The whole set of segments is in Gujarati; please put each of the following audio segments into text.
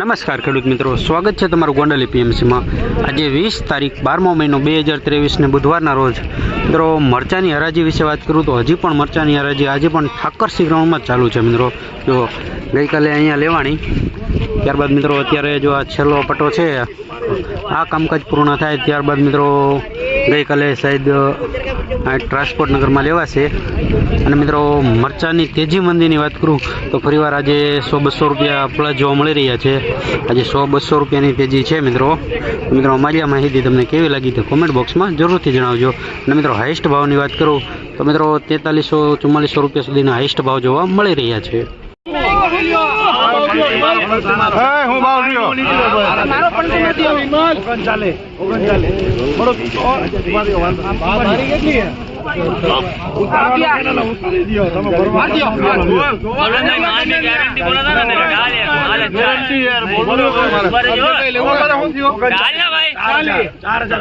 નમસ્કાર ખેડૂત મિત્રો, સ્વાગત છે તમારું ગોંડલ પીએમસીમાં. આજે વીસ તારીખ બારમો મહિનો બે હજાર ત્રેવીસને બુધવારના રોજ. મિત્રો, મરચાની હરાજી વિશે વાત કરું તો હજી પણ મરચાની હરાજી આજે પણ ઠાકરસિંહ ગ્રાઉન્ડમાં ચાલુ છે મિત્રો. જો ગઈકાલે અહીંયા લેવાની, ત્યારબાદ મિત્રો અત્યારે જો આ છેલ્લો પટ્ટો છે, આ કામકાજ પૂર્ણ થાય ત્યારબાદ મિત્રો ગઈકાલે આ ટ્રાન્સપોર્ટ નગરમાં લેવાશે. અને મિત્રો, મરચાની તેજી મંદીની વાત કરું, તો ફરીવાર આજે સો બસો રૂપિયા પ્લસ જોવા મળી રહ્યા છે. આજે સો બસો રૂપિયાની તેજી છે મિત્રો. મિત્રો, અમારી આ માહિતી તમને કેવી લાગી તો કોમેન્ટ બોક્સમાં જરૂરથી જણાવજો. અને મિત્રો હાઈએસ્ટ ભાવની વાત કરું, તો મિત્રો, તેતાલીસો, ચુમ્માલીસો રૂપિયા સુધીના હાઇસ્ટ ભાવ જોવા મળી રહ્યા છે. હું ભાવ રહ્યો. મારો પણ નથી ઓગણચાલે ઓગણચાલે થોડોક મારી કેટલી ઉતારી દ્યો તમે ભરવા ગેરંટી ચાર. હજાર.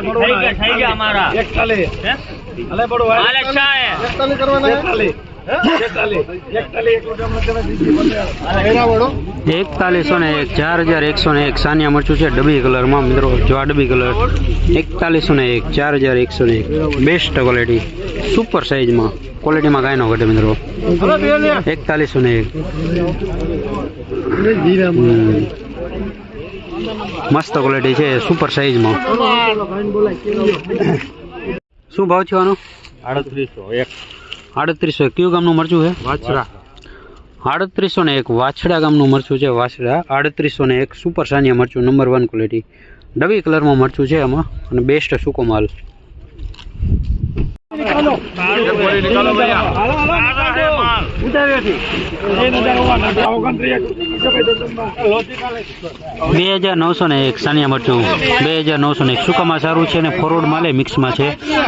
બરોબર. એક ચાલે અલે બડો એકતાલી કરવાના એકતાલી એકતાલી એકતાલી એક રૂપિયા એકતાલીસો ને એક ચાર હજાર એકસો ને એક. સાનિયા મરચું છે ડબી કલરમાં મિત્રો. જો આ ડબી કલર. એકતાલીસો ને એક ચાર હજાર એકસો ને એક. Best quality. સુપર સાઇઝમાં ક્વોલિટીમાં કાંઈ ન ઘટે મિત્રો. એકતાલીસો ને એક. મસ્ત ક્વોલિટી છે. સુપર સાઇઝમાં શું ભાવ છે આનો? આડત્રીસો એક. આડત્રીસો કયું ગામનું મરચું છે? વાછરા. આડત્રીસો ને એક વાછડા ગામનું મરચું છે વાછડા આડત્રીસો ને એક સુપર સાનિયા મરચું નંબર વન ક્વોલિટી ડબી કલરમાં મરચું છે એમાં અને બેસ્ટ સૂકો માલ બે હજાર નવસો ને એક સાનિયા મરચું. બે હજાર નવસો ને એક સૂકામાં સારું છે અને ફોરવર્ડ માલે મિક્સમાં છે.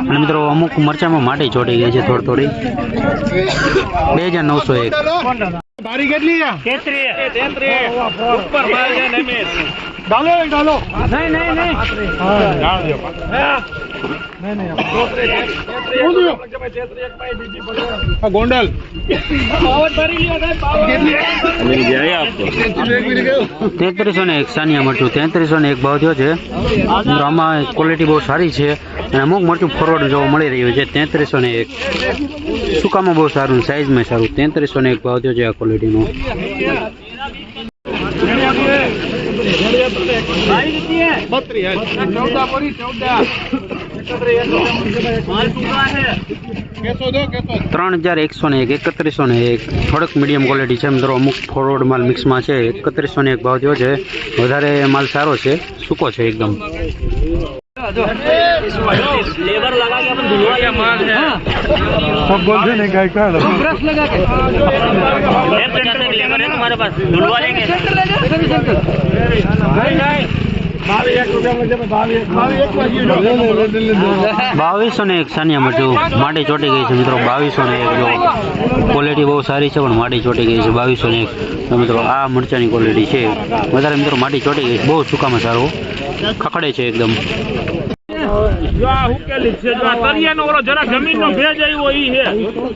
અને મિત્રો અમુક મરચામાં માટી ચોટી ગઈ છે થોડી થોડી. બે હજાર નવસો એક. ભારી કેટલી ગોંડલ. તેત્રીસો ને એક સાનિયા મરચું તેત્રીસો ને એક ભાવ થયો છે. આમાં ક્વોલિટી બહુ સારી છે અને અમુક મરચું ફોરવર્ડ જોવા મળી રહ્યું છે તેત્રીસો ને એક. સુકામાં બહુ સારું સાઇઝમાં સારું તેત્રીસો ને એક ભાવ થયો છે આ ક્વોલિટીનો ત્રણ હજાર એકસો ને એક એકત્રીસો ને એક થોડોક મીડિયમ ક્વોલિટી છે મિત્રો અમુક ફોરવર્ડ માલ મિક્સમાં છે એકત્રીસો ને એક ભાવ થયો છે વધારે માલ સારો છે સૂકો છે એકદમ सब बोलते नहीं गाय का બાવી એક રૂપિયા બાવી એક બાવી એક માં બાવીસો ને એક સાનિયા મરચું માટી ચોટી ગઈ છે મિત્રો બાવીસો ને એક જો. ક્વોલિટી બહુ સારી છે પણ માટી ચોટી ગઈ છે બાવીસો ને એક. મિત્રો આ મરચાની ક્વોલિટી છે. વધારે મિત્રો માટી ચોટી ગઈ છે. બહુ સુકામાં સારું. ખખડે છે એકદમ. જો આ હુકેલી છે જો આ તરિયાનો ઓલો જરા જમીનનો ભેજ આવ્યો ઈ છે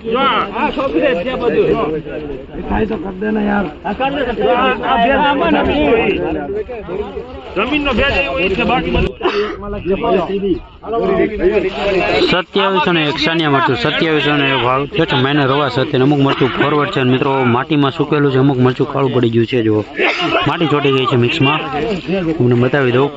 જો આ. આ છોકરે છે બધું. થાય તો કર દેના યાર. આ કર દે આ આ ભેજ આમાં નથી જમીનનો ભેજ આવ્યો ઈ છે બાકી સત્યાવીસો ને એક સાનિયા મરચું સત્યાવીસો ને ભાવ થયો છે મેને રવા સાથે અમુક મરચું ફોરવર્ડ છે અને મિત્રો માટીમાં સુકેલું છે અમુક મરચું કાળું પડી ગયું છે જો માટી ચોટી ગઈ છે મિક્સમાં તમને બતાવી દઉં